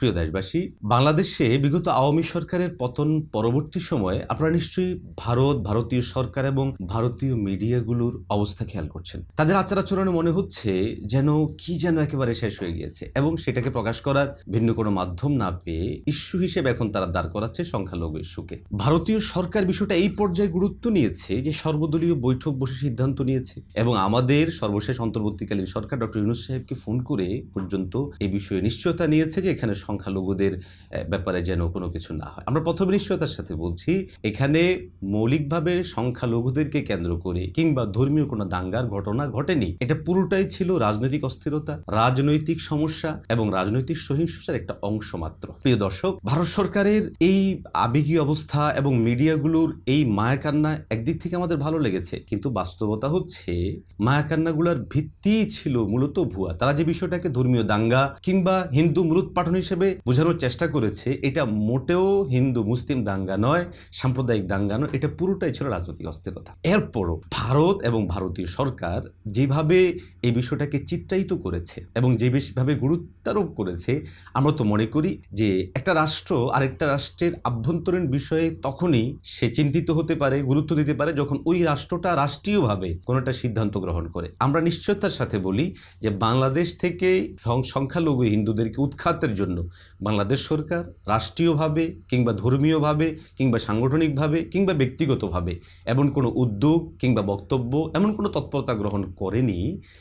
প্রিয় দেশবাসী, বাংলাদেশে বিগত আওয়ামী সরকারের পতন পরবর্তী সময়ে আপনারা নিশ্চয়ই ভারত, ভারতীয় সরকার এবং ভারতীয় মিডিয়াগুলোর অবস্থা খেয়াল করছেন। তাদের আচার আচরণে মনে হচ্ছে যেন কি যেন একেবারে শেষ হয়ে গিয়েছে এবং সেটাকে প্রকাশ করার ভিন্ন কোনো মাধ্যম না পেয়ে ইস্যু হিসেবে এখন তারা দাঁড় করাচ্ছে সংখ্যালঘু ইস্যুকে। ভারতীয় সরকার বিষয়টা এই পর্যায়ে গুরুত্ব নিয়েছে যে সর্বদলীয় বৈঠক বসে সিদ্ধান্ত নিয়েছে এবং আমাদের সর্বশেষ অন্তর্বর্তীকালীন সরকার ডক্টর ইউনুস সাহেবকে ফোন করে পর্যন্ত এই বিষয়ে নিশ্চয়তা নিয়েছে যে এখানে সংখ্যালঘুদের ব্যাপারে যেন কোনো কিছু না হয়। আমরা প্রথমে নিশ্চয়তার সাথে বলছি, এখানে মৌলিকভাবে সংখ্যালঘুদেরকে কেন্দ্র করে কিংবা ধর্মীয় কোনো দাঙ্গার ঘটনা ঘটেনি, এটা পুরোটাই ছিল রাজনৈতিক অস্থিরতা, রাজনৈতিক সমস্যা এবং রাজনৈতিক সহিংসতার একটা অংশ মাত্র। প্রিয় দর্শক, ভারত সরকারের এই আবেগী অবস্থা এবং মিডিয়াগুলোর এই মায়াকান্না একদিক থেকে আমাদের ভালো লেগেছে, কিন্তু বাস্তবতা হচ্ছে মায়াকান্নাগুলোর ভিত্তি ছিল মূলত ভুয়া। তারা যে বিষয়টাকে ধর্মীয় দাঙ্গা কিংবা হিন্দু মূলোৎপাটন হিসেবে বোঝানোর চেষ্টা করেছে, এটা মোটেও হিন্দু, মুসলিম দাঙ্গা নয়, সাম্প্রদায়িক দাঙ্গা নয়, এটা পুরোটাই ছিল রাজনৈতিক অস্থিরতা। এরপরও ভারত এবং ভারতীয় সরকার যেভাবে এই বিষয়টাকে চিত্রায়িত করেছে এবং যেভাবে গুরুত্বারোপ করেছে, আমরা তো মনে করি যে একটা রাষ্ট্র আরেকটা রাষ্ট্রের আভ্যন্তরীণ বিষয়ে তখনই সে চিন্তিত হতে পারে, গুরুত্ব দিতে পারে যখন ওই রাষ্ট্রটা রাষ্ট্রীয়ভাবে কোনো একটা সিদ্ধান্ত গ্রহণ করে। আমরা নিশ্চয়তার সাথে বলি যে বাংলাদেশ থেকে সংখ্যালঘু হিন্দুদেরকে উৎখাতের জন্য বাংলাদেশ সরকার রাষ্ট্রীয়ভাবে কিংবা ধর্মীয়ভাবে কিংবা সাংগঠনিকভাবে কিংবা ব্যক্তিগতভাবে এমন কোনো উদ্যোগ কিংবা বক্তব্য, এমন কোনো তৎপরতা গ্রহণ করেনি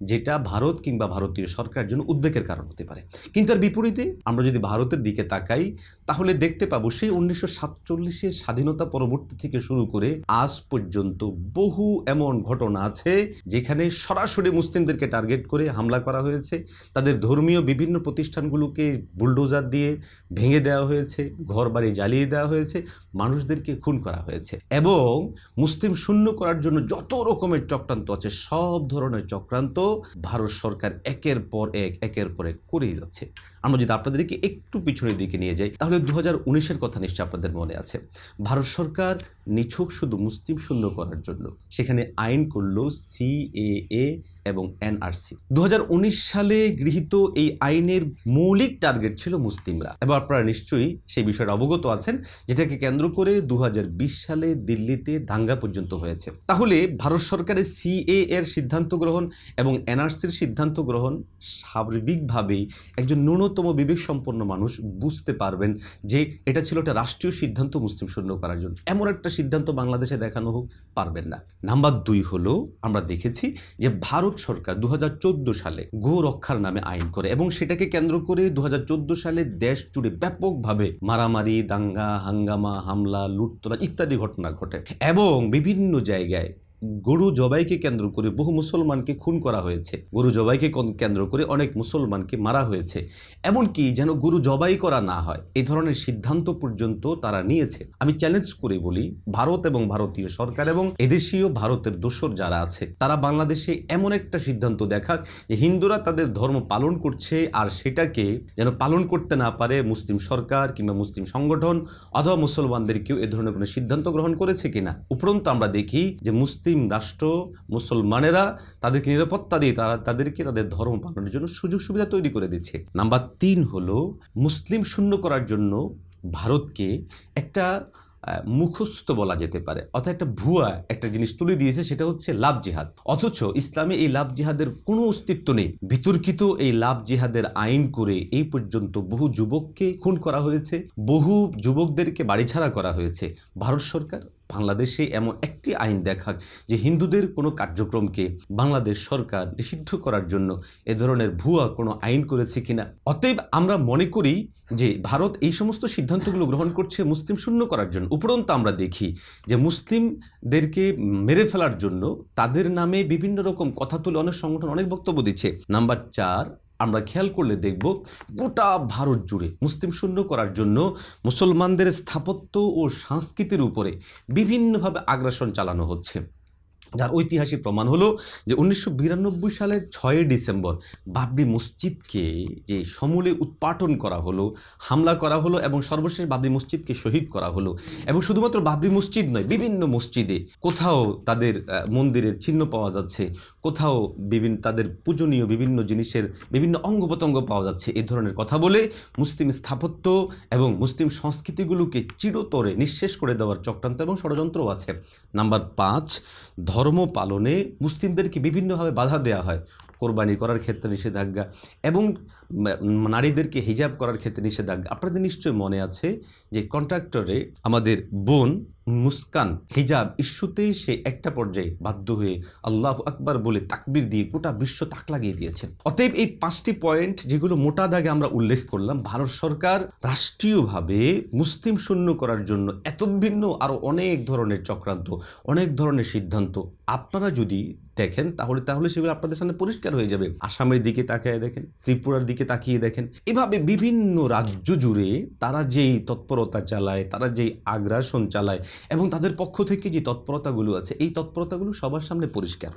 যেটা ভারত কিংবা ভারতীয় সরকারের জন্য উদ্বেগের কারণ হতে পারে। কিন্তু তার বিপরীতে আমরা যদি ভারতের দিকে তাকাই, তাহলে দেখতে পাবো সেই উনিশশো সাতচল্লিশের স্বাধীনতা পরবর্তী থেকে শুরু করে আজ পর্যন্ত বহু এমন ঘটনা আছে যেখানে সরাসরি মুসলিমদেরকে টার্গেট করে হামলা করা হয়েছে। তাদের ধর্মীয় বিভিন্ন প্রতিষ্ঠানগুলোকে বুলডোজার দিয়ে ভেঙে দেওয়া হয়েছে, ঘরবাড়ি জ্বালিয়ে দেওয়া হয়েছে, মানুষদেরকে খুন করা হয়েছে এবং মুসলিম শূন্য করার জন্য যত রকমের চক্রান্ত আছে, সব ধরনের চক্রান্ত ভারত সরকার একের পর এক, একের পর এক করেই যাচ্ছে। আমরা যদি আপনাদেরকে একটু পিছনের দিকে নিয়ে যাই, তাহলে দু হাজার কথা নিশ্চয়ই আপনাদের মনে আছে। ভারত সরকার নিছক শুধু মুসলিম শূন্য করার জন্য, সেখানে আইন করল সিএএ এবং এনআরসি দু হাজার উনিশ সালে গৃহীত এই আইনের মৌলিক টার্গেট ছিল মুসলিমরা। এবং আপনারা নিশ্চয়ই সেই বিষয়ে অবগত আছেন, যেটাকে কেন্দ্র করে দু হাজার বিশ সালে দিল্লিতে দাঙ্গা পর্যন্ত হয়েছে। তাহলে ভারত সরকারের সিএ এর সিদ্ধান্ত গ্রহণ এবং এনআরসির সিদ্ধান্ত গ্রহণ স্বাভাবিকভাবেই একজন ন্যূনতম বিবেক সম্পন্ন মানুষ বুঝতে পারবেন যে এটা ছিল একটা রাষ্ট্রীয় সিদ্ধান্ত মুসলিম শূন্য করার জন্য। এমন একটা সিদ্ধান্ত বাংলাদেশে দেখানো হোক, পারবেন না। নাম্বার দুই হলো, আমরা দেখেছি যে ভারত সরকার দু হাজার চোদ্দ সালে গো রক্ষার নামে আইন করে এবং সেটাকে কেন্দ্র করে দু হাজার চোদ্দ সালে দেশ জুড়ে ব্যাপকভাবে মারামারি, দাঙ্গা, হাঙ্গামা, হামলা, লুটতরা ইত্যাদি ঘটনা ঘটে এবং বিভিন্ন জায়গায় গরু জবাইকে কেন্দ্র করে বহু মুসলমানকে খুন করা হয়েছে। গরু জবাইকে কেন্দ্র করে অনেক মুসলমানকে মারা হয়েছে। এমনকি যেন গরু জবাই করা না হয়, এই ধরনের সিদ্ধান্ত পর্যন্ত তারা নিয়েছে। আমি চ্যালেঞ্জ করে বলি, ভারত এবং ভারতীয় সরকার এবং এদেশীয় ভারতের দোসর যারা আছে, তারা বাংলাদেশে এমন একটা সিদ্ধান্ত দেখাক যে হিন্দুরা তাদের ধর্ম পালন করছে আর সেটাকে যেন পালন করতে না পারে মুসলিম সরকার কিংবা মুসলিম সংগঠন, অথবা মুসলমানদের কেউ এ ধরনের কোনো সিদ্ধান্ত গ্রহণ করেছে কিনা। উপরন্তু আমরা দেখি যে মুসলিম রাষ্ট্র, মুসলমানেরা তাদেরকে নিরাপত্তা দিয়ে তারা তাদেরকে তাদের ধর্ম পালনের জন্য সুযোগ সুবিধা তৈরি করে দিচ্ছে। নাম্বার তিন হলো মুসলিম শূন্য করার জন্য ভারতকে একটা মুখস্থ বলা যেতে পারে। অর্থাৎ একটা ভুয়া একটা জিনিস তুলে দিয়েছে, সেটা হচ্ছে লাভ জিহাদ। অথচ ইসলামে এই লাভ জিহাদের কোনো অস্তিত্ব নেই। বিতর্কিত এই লাভ জিহাদের আইন করে এই পর্যন্ত বহু যুবককে খুন করা হয়েছে, বহু যুবকদেরকে বাড়িছাড়া করা হয়েছে। ভারত সরকার বাংলাদেশে এমন একটি আইন দেখাক যে হিন্দুদের কোনো কার্যক্রমকে বাংলাদেশ সরকার নিষিদ্ধ করার জন্য এ ধরনের ভুয়া কোনো আইন করেছে কিনা। অতএব আমরা মনে করি যে ভারত এই সমস্ত সিদ্ধান্তগুলো গ্রহণ করছে মুসলিম শূন্য করার জন্য। উপরন্তু আমরা দেখি যে মুসলিমদেরকে মেরে ফেলার জন্য তাদের নামে বিভিন্ন রকম কথা তুলে অনেক সংগঠন অনেক বক্তব্য দিচ্ছে। নাম্বার চার আমরা খেয়াল করলে দেখব গোটা ভারত জুড়ে মুসলিম শূন্য করার জন্য মুসলমানদের স্থাপত্য ও সংস্কৃতির উপরে বিভিন্নভাবে আগ্রাসন চালানো হচ্ছে। যার ঐতিহাসিক প্রমাণ হলো যে উনিশশো বিরানব্বই সালের ছয়ই ডিসেম্বর বাবরি মসজিদকে যে সমূলে উৎপাটন করা হলো, হামলা করা হলো এবং সর্বশেষ বাবরি মসজিদকে শহীদ করা হলো এবং শুধুমাত্র বাবরি মসজিদ নয়, বিভিন্ন মসজিদে কোথাও তাদের মন্দিরের চিহ্ন পাওয়া যাচ্ছে, কোথাও বিভিন্ন তাদের পূজনীয় বিভিন্ন জিনিসের বিভিন্ন অঙ্গ প্রত্যঙ্গ পাওয়া যাচ্ছে। এ ধরনের কথা বলে মুসলিম স্থাপত্য এবং মুসলিম সংস্কৃতিগুলোকে চিরতরে নিঃশেষ করে দেওয়ার চক্রান্ত এবং ষড়যন্ত্রও আছে। নাম্বার পাঁচ, ধর্ম পালনে মুসলিমদেরকে বিভিন্নভাবে বাধা দেওয়া হয়। কোরবানি করার ক্ষেত্রে নিষেধাজ্ঞা এবং নারীদেরকে হিজাব করার ক্ষেত্রে নিষেধাজ্ঞা। আপনাদের নিশ্চয় মনে আছে যে কন্ট্রাক্টরে আমাদের বোন মুস্কান, হিজাব ইস্যুতেই সে একটা পর্যায়ে বাধ্য হয়ে আল্লাহ আকবার বলে তাকবির দিয়ে গোটা বিশ্ব তাক লাগিয়ে দিয়েছেন। অতএব এই পাঁচটি পয়েন্ট যেগুলো মোটা দাগে আমরা উল্লেখ করলাম, ভারত সরকার রাষ্ট্রীয়ভাবে মুসলিম শূন্য করার জন্য এত ভিন্ন আরও অনেক ধরনের চক্রান্ত, অনেক ধরনের সিদ্ধান্ত আপনারা যদি দেখেন, তাহলে তাহলে সেগুলো আপনাদের সামনে পরিষ্কার হয়ে যাবে। আসামের দিকে তাকিয়ে দেখেন, ত্রিপুরার দিকে তাকিয়ে দেখেন। এভাবে বিভিন্ন রাজ্য জুড়ে তারা যেই তৎপরতা চালায়, তারা যেই আগ্রাসন চালায় এবং তাদের পক্ষ থেকে যে তৎপরতাগুলো আছে, এই তৎপরতাগুলো সবার সামনে পরিষ্কার।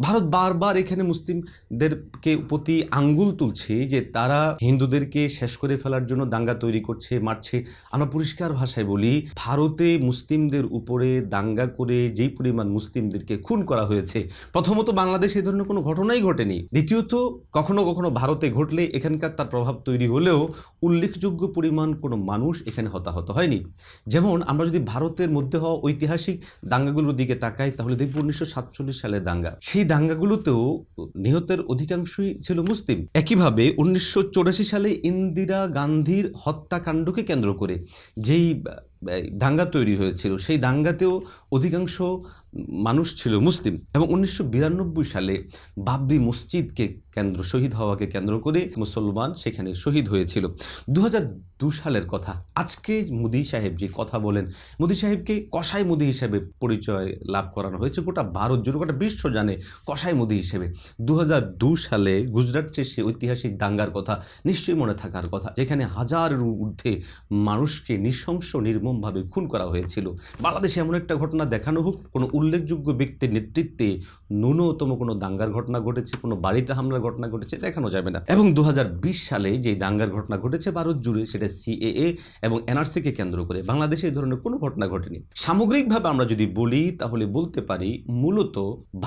ভারত বারবার এখানে মুসলিমদেরকে প্রতি আঙ্গুল তুলছে যে তারা হিন্দুদেরকে শেষ করে ফেলার জন্য দাঙ্গা তৈরি করছে, মারছে। আমরা পরিষ্কার ভাষায় বলি, ভারতে মুসলিমদের উপরে দাঙ্গা করে যেই পরিমাণ মুসলিমদেরকে খুন করা হয়েছে, প্রথমত বাংলাদেশে এই ধরনের কোনো ঘটনাই ঘটেনি। দ্বিতীয়ত, কখনো কখনো ভারতে ঘটলে এখানকার তার প্রভাব তৈরি হলেও উল্লেখযোগ্য পরিমাণ কোনো মানুষ এখানে হতাহত হয়নি। যেমন, আমরা যদি ভারতের মধ্যে হওয়া ঐতিহাসিক দাঙ্গাগুলোর দিকে তাকাই, তাহলে দেখব উনিশশো সাতচল্লিশ সালের দাঙ্গা। সেই দাঙ্গাগুলোতেও নিহতের অধিকাংশই ছিল মুসলিম। একইভাবে উনিশশো সালে ইন্দিরা গান্ধীর হত্যাকাণ্ডকে কেন্দ্র করে যেই দাঙ্গা তৈরি হয়েছিল, সেই দাঙ্গাতেও অধিকাংশ মানুষ ছিল মুসলিম। এবং উনিশশো বিরানব্বই সালে বাবরি মসজিদকে কেন্দ্র শহীদ হওয়াকে কেন্দ্র করে মুসলমান সেখানে শহীদ হয়েছিল। দু সালের কথা, আজকে মুদি সাহেব যে কথা বলেন, মুদি সাহেবকে কসাই মুদি হিসেবে পরিচয় লাভ করানো হয়েছে গোটা ভারত জুড়ে, গোটা বিশ্ব জানে কসাই মুদি হিসেবে। দু সালে গুজরাটের সে ঐতিহাসিক দাঙ্গার কথা, নিশ্চয়ই মনে থাকার কথা, যেখানে হাজারের ঊর্ধ্বে মানুষকে নৃশংস নির্মমভাবে খুন করা হয়েছিল। বাংলাদেশে এমন একটা ঘটনা দেখানো হোক, কোনো উল্লেখযোগ্য ব্যক্তির নেতৃত্বে ন্যূনতম কোনো দাঙ্গার ঘটনা ঘটেছে, কোনো বাড়িতে হামলার ঘটনা ঘটেছে দেখানো যাবে না। এবং দু হাজার বিশ সালে যে দাঙ্গার ঘটনা ঘটেছে, ভারত জুড়ে সেটা সিএএ এবং এনআরসিকে কেন্দ্র করে। বাংলাদেশে এই ধরনের কোনো ঘটনা ঘটেনি। সামগ্রিকভাবে আমরা যদি বলি, তাহলে বলতে পারি মূলত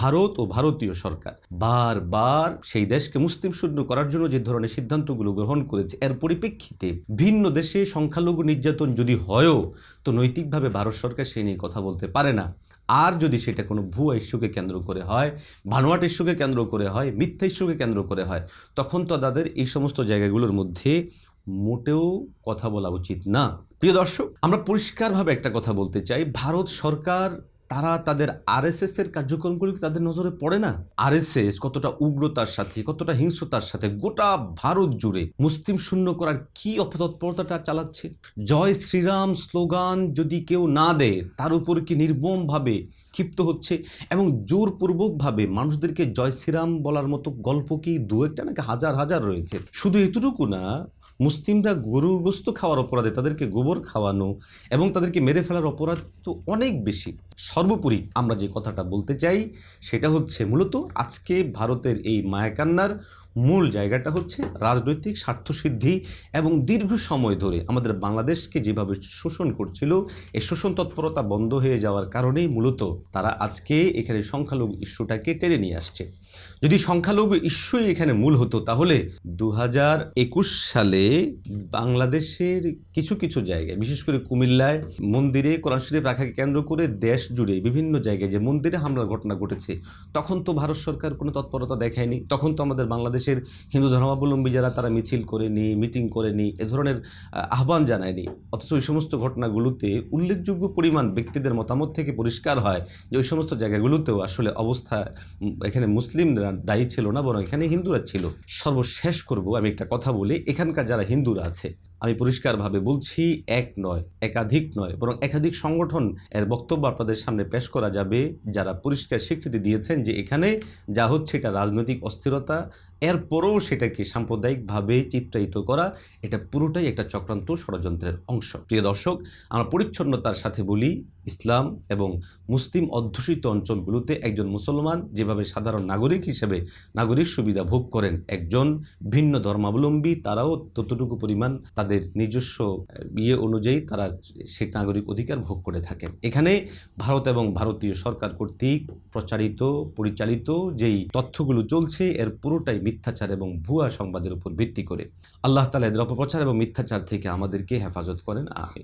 ভারত ও ভারতীয় সরকার বারবার সেই দেশকে মুসলিম শূন্য করার জন্য যে ধরনের সিদ্ধান্তগুলো গ্রহণ করেছে, এর পরিপ্রেক্ষিতে ভিন্ন দেশে সংখ্যালঘু নির্যাতন যদি হয়ও, তো নৈতিকভাবে ভারত সরকার সেই নিয়ে কথা বলতে পারে না। আর যদি সেটা কোনো ভুয়া ইস্যুকে কেন্দ্র করে হয় ভানুয়াট ইস্যুকে কেন্দ্র করে হয়, মিথ্যা ইস্যুকে কেন্দ্র করে হয়, তখন তো তাদের এই সমস্ত জায়গাগুলোর মধ্যে মোটেও কথা বলা উচিত না। প্রিয় দর্শক, আমরা পরিষ্কারভাবে একটা কথা বলতে চাই। ভারত সরকার তারা তাদের আরএসএস এর কার্যক্রমগুলো তাদের নজরে পড়ে না? আরএসএস কতটা উগ্রতার সাথে, কতটা হিংস্রতার সাথে গোটা ভারত জুড়ে মুসলিম শূন্য করার কি অপতৎপরতাটা চালাচ্ছে? জয় শ্রীরাম স্লোগান যদি কেউ না দেয়, তার উপর কি নির্মমভাবে ক্ষিপ্ত হচ্ছে? এবং জোরপূর্বকভাবে মানুষদেরকে জয় শ্রীরাম বলার মতো গল্প কি দু একটা নাকি হাজার হাজার রয়েছে? শুধু এতটুকু না মুসলিমরা গরুর গোস্ত খাওয়ার অপরাধে তাদেরকে গোবর খাওয়ানো এবং তাদেরকে মেরে ফেলার অপরাধ তো অনেক বেশি। সর্বোপরি আমরা যে কথাটা বলতে চাই, সেটা হচ্ছে মূলত আজকে ভারতের এই মায়াকান্নার মূল জায়গাটা হচ্ছে রাজনৈতিক স্বার্থসিদ্ধি এবং দীর্ঘ সময় ধরে আমাদের বাংলাদেশকে যেভাবে শোষণ করছিল এই শোষণ তৎপরতা বন্ধ হয়ে যাওয়ার কারণেই মূলত তারা আজকে এখানে সংখ্যালঘু ইস্যুটাকে টেনে নিয়ে আসছে। যদি সংখ্যালঘু ইস্যুই এখানে মূল হতো, তাহলে দু সালে বাংলাদেশের কিছু কিছু জায়গায়, বিশেষ করে কুমিল্লায় মন্দিরে, কোরআন শরীফ রাখাকে কেন্দ্র করে দেশ জুড়ে বিভিন্ন জায়গায় যে মন্দিরে হামলার ঘটনা ঘটেছে, তখন তো ভারত সরকার কোনো তৎপরতা দেখায়নি, তখন তো আমাদের বাংলাদেশের হিন্দু ধর্মাবলম্বী যারা, তারা মিছিল করেনি মিটিং করেনি এ ধরনের আহ্বান জানায়নি অথচ ওই সমস্ত ঘটনাগুলোতে উল্লেখযোগ্য পরিমাণ ব্যক্তিদের মতামত থেকে পরিষ্কার হয় যে, ওই সমস্ত জায়গাগুলোতেও আসলে অবস্থা এখানে মুসলিমরা দায়ী ছিল না, বরং এখানে হিন্দুরা ছিল। সর্বশেষ করব আমি একটা কথা বলি, এখানকার যারা হিন্দুরা আছে, আমি পরিষ্কারভাবে বলছি, এক নয়, একাধিক নয়, বরং একাধিক সংগঠন এর বক্তব্য আপনাদের সামনে পেশ করা যাবে, যারা পরিষ্কার স্বীকৃতি দিয়েছেন যে, এখানে যা হচ্ছে এটা রাজনৈতিক অস্থিরতা এরপরও সেটাকে সাম্প্রদায়িকভাবে চিত্রায়িত করা, এটা পুরোটাই একটা চক্রান্ত ষড়যন্ত্রের অংশ। প্রিয় দর্শক, আমরা পরিচ্ছন্নতার সাথে বলি, ইসলাম এবং মুসলিম অধ্যুষিত অঞ্চলগুলোতে একজন মুসলমান যেভাবে সাধারণ নাগরিক হিসেবে নাগরিক সুবিধা ভোগ করেন, একজন ভিন্ন ধর্মাবলম্বী, তারাও ততটুকু পরিমাণ তাদের নিজস্ব ইয়ে অনুযায়ী তারা সেই নাগরিক অধিকার ভোগ করে থাকেন এখানে ভারত এবং ভারতীয় সরকার কর্তৃক প্রচারিত, পরিচালিত যেই তথ্যগুলো চলছে, এর পুরোটাই মিথ্যাচার এবং ভুয়া সংবাদের উপর ভিত্তি করে। আল্লাহ তালা এদের অপপ্রচার এবং মিথ্যাচার থেকে আমাদেরকে হেফাজত করেন আমি